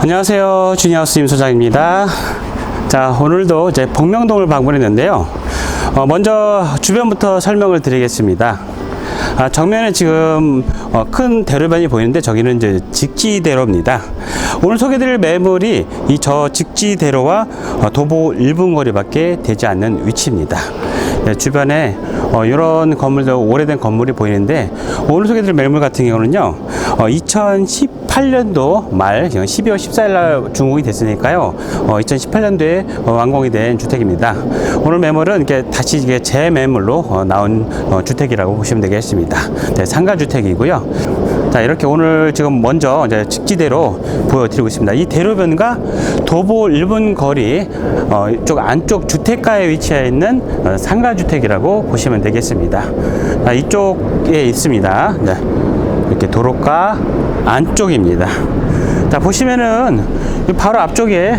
안녕하세요. 주니하우스 임소장입니다. 자, 오늘도 이제 복명동을 방문했는데요. 어, 먼저 주변부터 설명을 드리겠습니다. 아, 정면에 지금 어, 큰 대로변이 보이는데 저기는 이제 직지대로입니다. 오늘 소개드릴 매물이 이 저 직지대로와 어, 도보 1분 거리밖에 되지 않는 위치입니다. 네, 주변에 어, 이런 건물도 오래된 건물이 보이는데 오늘 소개드릴 매물 같은 경우는요. 어, 2018년도 말 12월 14일 날 준공이 됐으니까요. 어, 2018년도에 어, 완공이 된 주택입니다. 오늘 매물은 이렇게 다시 이게 재매물로 어, 나온 어, 주택이라고 보시면 되겠습니다. 네, 상가 주택이고요. 자 이렇게 오늘 지금 먼저 이제 직지대로 보여드리고 있습니다. 이 대로변과 도보 1분 거리 어, 이쪽 안쪽 주택가에 위치해 있는 어, 상가 주택이라고 보시면 되겠습니다. 자, 이쪽에 있습니다. 네. 이렇게 도로가 안쪽입니다. 자 보시면은 바로 앞쪽에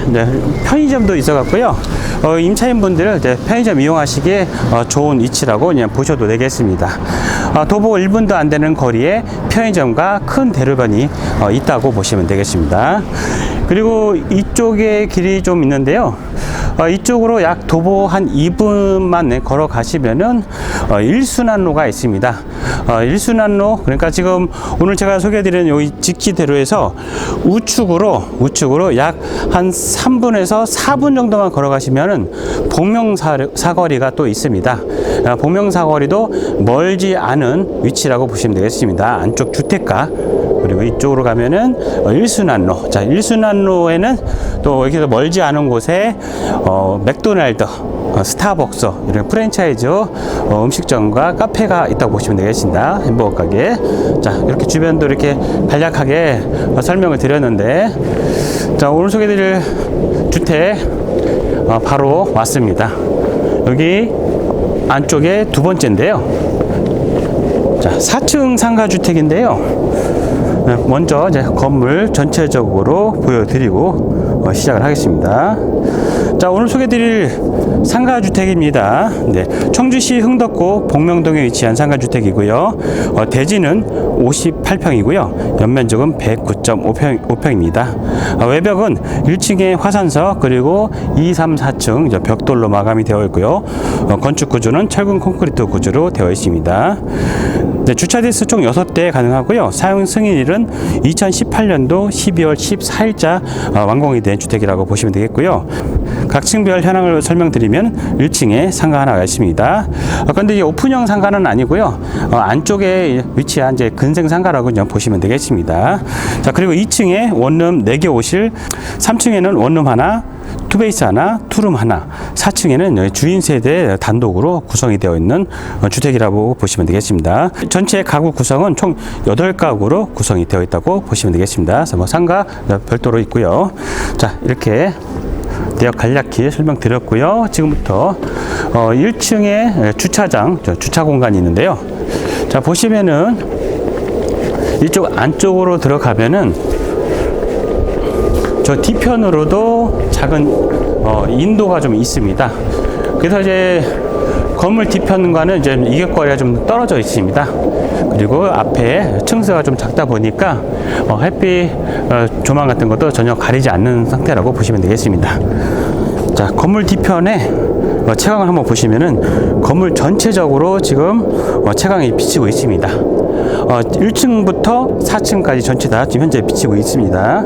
편의점도 있어 갖고요. 어, 임차인분들 편의점 이용하시기에 어, 좋은 위치라고 그냥 보셔도 되겠습니다. 어, 도보 1분도 안 되는 거리에 편의점과 큰 대로변이 어, 있다고 보시면 되겠습니다. 그리고 이쪽에 길이 좀 있는데요. 어, 이쪽으로 약 도보 한 2분만 걸어가시면은 어, 일순환로가 있습니다. 어, 일순환로 그러니까 지금 오늘 제가 소개해드리는 여기 직지대로에서 우측으로 우측으로 약 한 3분에서 4분 정도만 걸어가시면은 복명사거리가 또 있습니다. 어, 복명사거리도 멀지 않은 위치라고 보시면 되겠습니다. 안쪽 주택가 그리고 이쪽으로 가면은 어, 일순환로. 자, 일순환로에는 또 여기서 멀지 않은 곳에 어, 맥도날드, 어, 스타벅스 이런 프랜차이즈 어, 음식점과 카페가 있다고 보시면 되겠습니다. 햄버거 가게. 자, 이렇게 주변도 이렇게 간략하게 어, 설명을 드렸는데, 자, 오늘 소개드릴 주택 어, 바로 왔습니다. 여기 안쪽에 두 번째인데요. 자, 4층 상가 주택인데요. 네, 먼저 이제 건물 전체적으로 보여드리고 어, 시작을 하겠습니다. 자, 오늘 소개드릴 상가주택입니다. 네, 청주시 흥덕구 복명동에 위치한 상가주택이고요. 어, 대지는 58평이고요. 연면적은 109.5평, 입니다 외벽은 1층에 화산석 그리고 2, 3, 4층 이제 벽돌로 마감이 되어 있고요. 어, 건축 구조는 철근 콘크리트 구조로 되어 있습니다. 네, 주차 대수 총 6대 가능하고요. 사용 승인일은 2018년도 12월 14일자 어, 완공이 된 주택이라고 보시면 되겠고요. 각 층별 현황을 설명드리면 1층에 상가 하나가 있습니다. 어, 근데 이 오픈형 상가는 아니고요. 어, 안쪽에 위치한 이제 근생 상가라고 보시면 되겠습니다. 자, 그리고 2층에 원룸 4개 오실, 3층에는 원룸 하나, 투베이스 하나, 투룸 하나, 4층에는 주인 세대 단독으로 구성이 되어 있는 어, 주택이라고 보시면 되겠습니다. 전체 가구 구성은 총 8가구로 구성이 되어 있다고 보시면 되겠습니다. 그래서 뭐 상가 별도로 있고요. 자, 이렇게 대역 간략히 설명드렸고요. 지금부터 어, 1층에 주차장, 주차 공간이 있는데요. 자, 보시면은 이쪽 안쪽으로 들어가면은 저 뒤편으로도 작은 어, 인도가 좀 있습니다. 그래서 이제 건물 뒤편과는 이제 이격거리가 좀 떨어져 있습니다. 그리고 앞에 층수가 좀 작다 보니까 어, 햇빛 어, 조망 같은 것도 전혀 가리지 않는 상태라고 보시면 되겠습니다. 자, 건물 뒤편에 어, 채광을 한번 보시면은 건물 전체적으로 지금 어, 채광이 비치고 있습니다. 어, 1층부터 4층까지 전체 다 지금 현재 비치고 있습니다.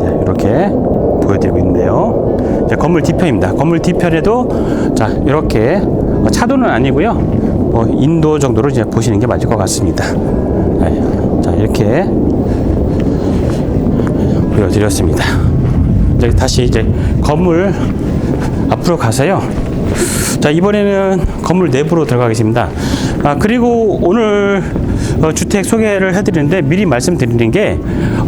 네, 이렇게 보여드리고 있는데요. 자, 건물 뒤편입니다. 건물 뒤편에도 자 이렇게 어, 차도는 아니고요. 뭐 인도 정도로 이제 보시는 게 맞을 것 같습니다. 네, 자 이렇게 보여드렸습니다. 이제 다시 이제 건물 앞으로 가서요. 자 이번에는 건물 내부로 들어가겠습니다. 아 그리고 오늘 어, 주택 소개를 해드리는데 미리 말씀드리는 게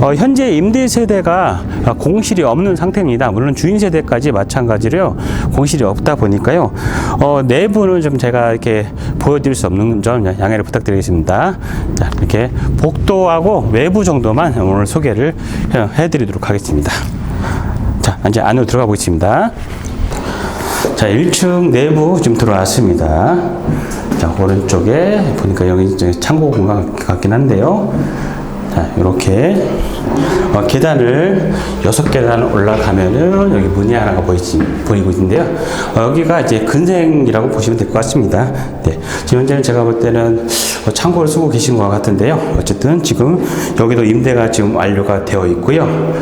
어, 현재 임대 세대가 아, 공실이 없는 상태입니다. 물론 주인 세대까지 마찬가지로요 공실이 없다 보니까요 어, 내부는 좀 제가 이렇게 보여드릴 수 없는 점 양해를 부탁드리겠습니다. 자 이렇게 복도하고 외부 정도만 오늘 소개를 해드리도록 하겠습니다. 자 이제 안으로 들어가 보겠습니다. 자, 1층 내부 좀 들어왔습니다. 자, 오른쪽에 보니까 여기 창고 공간 같긴 한데요. 자, 이렇게 어, 계단을 여섯 계단 올라가면은 여기 문이 하나가 보이지, 보이고 있는데요. 어, 여기가 이제 근생이라고 보시면 될 것 같습니다. 네. 지금 현재는 제가 볼 때는 어, 창고를 쓰고 계신 것 같은데요. 어쨌든 지금 여기도 임대가 지금 완료가 되어 있고요.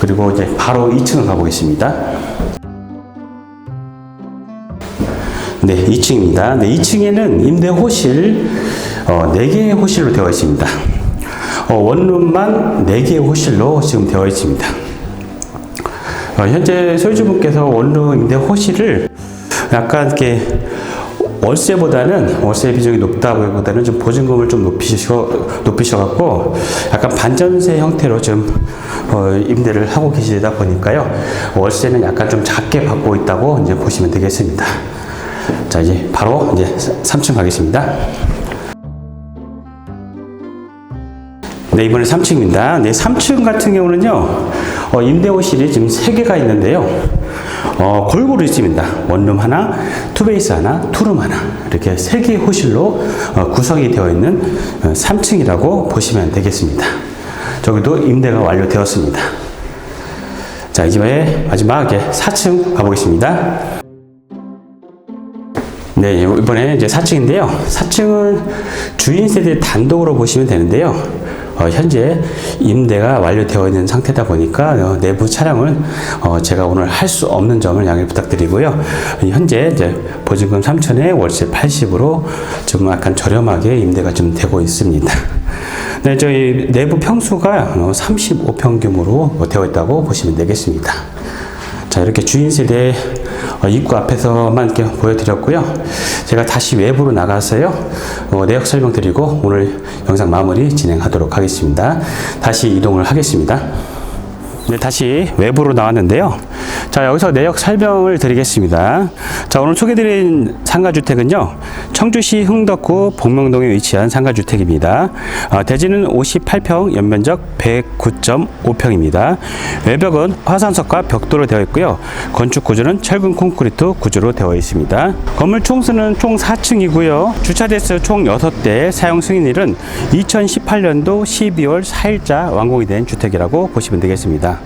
그리고 이제 바로 2층을 가보겠습니다. 네, 2층입니다. 네, 2층에는 임대 호실 어, 4개의 호실로 되어 있습니다. 어, 원룸만 4개의 호실로 지금 되어 있습니다. 어, 현재 소유주분께서 원룸 임대 호실을 약간 이렇게 월세보다는 월세 비중이 높다기보다는 좀 보증금을 좀 높이셔 높이셔갖고 약간 반전세 형태로 좀 어, 임대를 하고 계시다 보니까요 월세는 약간 좀 작게 받고 있다고 이제 보시면 되겠습니다. 자 이제 바로 이제 3층 가겠습니다. 네, 이번에 3층입니다. 네, 3층 같은 경우는요, 어, 임대호실이 지금 3개가 있는데요. 어, 골고루 있습니다. 원룸 하나, 투베이스 하나, 투룸 하나. 이렇게 3개의 호실로 어, 구성이 되어 있는 어, 3층이라고 보시면 되겠습니다. 저기도 임대가 완료되었습니다. 자, 이제 마지막에 4층 가보겠습니다. 네, 이번에 이제 4층인데요. 4층은 주인 세대 단독으로 보시면 되는데요. 어, 현재 임대가 완료되어 있는 상태다 보니까 어, 내부 촬영을 어, 제가 오늘 할 수 없는 점을 양해 부탁드리고요. 현재 이제 보증금 3천에 월세 80으로 지금 약간 저렴하게 임대가 좀 되고 있습니다. 네, 저희 내부 평수가 35평 규모로 되어 있다고 보시면 되겠습니다. 자, 이렇게 주인 세대 어, 입구 앞에서만 이렇게 보여드렸고요. 제가 다시 외부로 나가서요. 어, 내역 설명드리고 오늘 영상 마무리 진행하도록 하겠습니다. 다시 이동을 하겠습니다. 네, 다시 외부로 나왔는데요. 자, 여기서 내역 설명을 드리겠습니다. 자, 오늘 소개드린 상가주택은요, 청주시 흥덕구 복명동에 위치한 상가주택입니다. 아, 대지는 58평, 연면적 109.5평입니다. 외벽은 화산석과 벽돌로 되어 있고요. 건축 구조는 철근 콘크리트 구조로 되어 있습니다. 건물 총수는 총 4층이고요. 주차 대수 총 6대, 사용 승인일은 2018년도 12월 4일자 완공이 된 주택이라고 보시면 되겠습니다.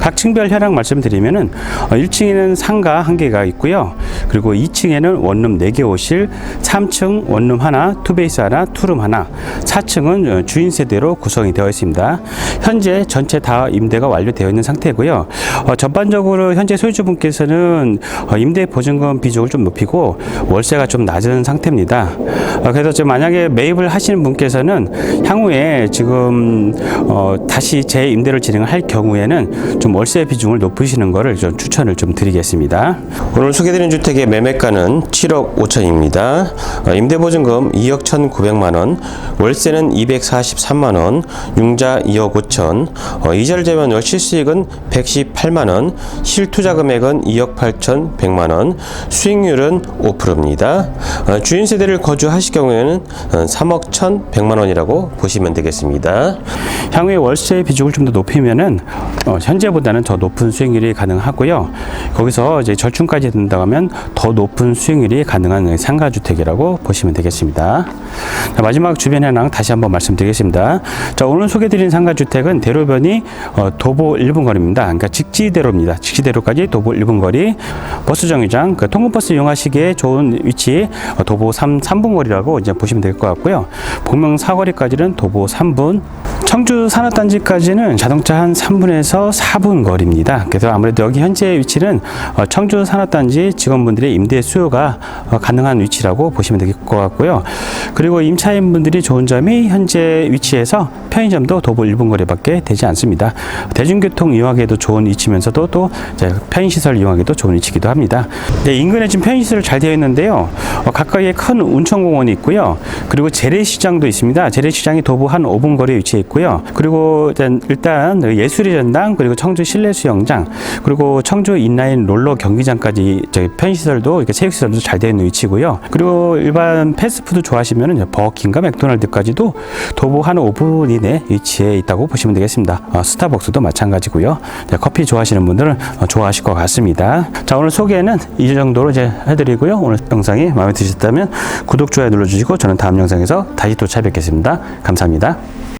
각 층별 현황 말씀드리면은 1층에는 상가 한 개가 있고요. 그리고 2층에는 원룸 4개 호실, 3층 원룸 하나, 투베이스 하나, 투룸 하나, 4층은 주인 세대로 구성이 되어 있습니다. 현재 전체 다 임대가 완료되어 있는 상태고요. 어, 전반적으로 현재 소유주분께서는 어, 임대 보증금 비중을 좀 높이고 월세가 좀 낮은 상태입니다. 어, 그래서 지금 만약에 매입을 하시는 분께서는 향후에 지금 어, 다시 재임대를 진행할 경우에는 좀 월세 비중을 높이시는 것을 좀 추천을 좀 드리겠습니다. 오늘 소개드린 주택의 매매가는 7억 5천입니다. 어, 임대보증금 2억 1,900만 원, 월세는 243만 원, 융자 2억 5천, 어, 이자를 제외한 월시수익은 118만 원, 실투자 금액은 2억 8천100만 원, 수익률은 5%입니다. 어, 주인 세대를 거주하실 경우에는 어, 3억 1,100만 원이라고 보시면 되겠습니다. 향후에 월세 비중을 좀 더 높이면은 어, 현재보다는 더 높은 수익률이 가능하고 요. 거기서 이제 절충까지 된다면 더 높은 수익률이 가능한 상가주택이라고 보시면 되겠습니다. 자, 마지막 주변 현황 다시 한번 말씀드리겠습니다. 자, 오늘 소개드린 상가주택은 대로변이 어, 도보 1분 거리입니다. 그러니까 직지대로입니다. 직지대로까지 도보 1분 거리, 버스 정류장, 그 통근버스 이용하시기에 좋은 위치 어, 도보 3, 3분 거리라고 이제 보시면 될 것 같고요. 복명 사거리까지는 도보 3분, 청주 산업단지까지는 자동차 한 3분에서 4분 거리입니다. 그래서 아무래도 여기 현재 위치는 어, 청주 산업단지 직원분들의 임대 수요가 어, 가능한 위치라고 보시면 될 것 같고요. 그리고 임차인분들이 좋은 점이 현재 위치에서 편의점도 도보 1분 거리밖에 되지 않습니다. 대중교통 이용하기에도 좋은 위치면서도 또 편의시설 이용하기도 좋은 위치이기도 합니다. 네, 인근에 지금 편의시설 잘 되어 있는데요. 어, 가까이에 큰 운천공원이 있고요. 그리고 재래시장도 있습니다. 재래시장이 도보 한 5분 거리에 위치해 있고요. 그리고 일단, 예술의 전당 그리고 청주 실내 수영장 그리고 청주 인라인 롤러 경기장까지 저기 편의시설도 이렇게 체육시설도 잘 되어 있는 위치고요. 그리고 일반 패스트푸드 좋아하시면은 버킹과 맥도날드까지도 도보 한 5분 이내 위치해 있다고 보시면 되겠습니다. 어, 스타벅스도 마찬가지고요. 네, 커피 좋아하시는 분들은 어, 좋아하실 것 같습니다. 자 오늘 소개는 이 정도로 이제 해드리고요. 오늘 영상이 마음에 드셨다면 구독 좋아요 눌러주시고 저는 다음 영상에서 다시 또 찾아뵙겠습니다. 감사합니다.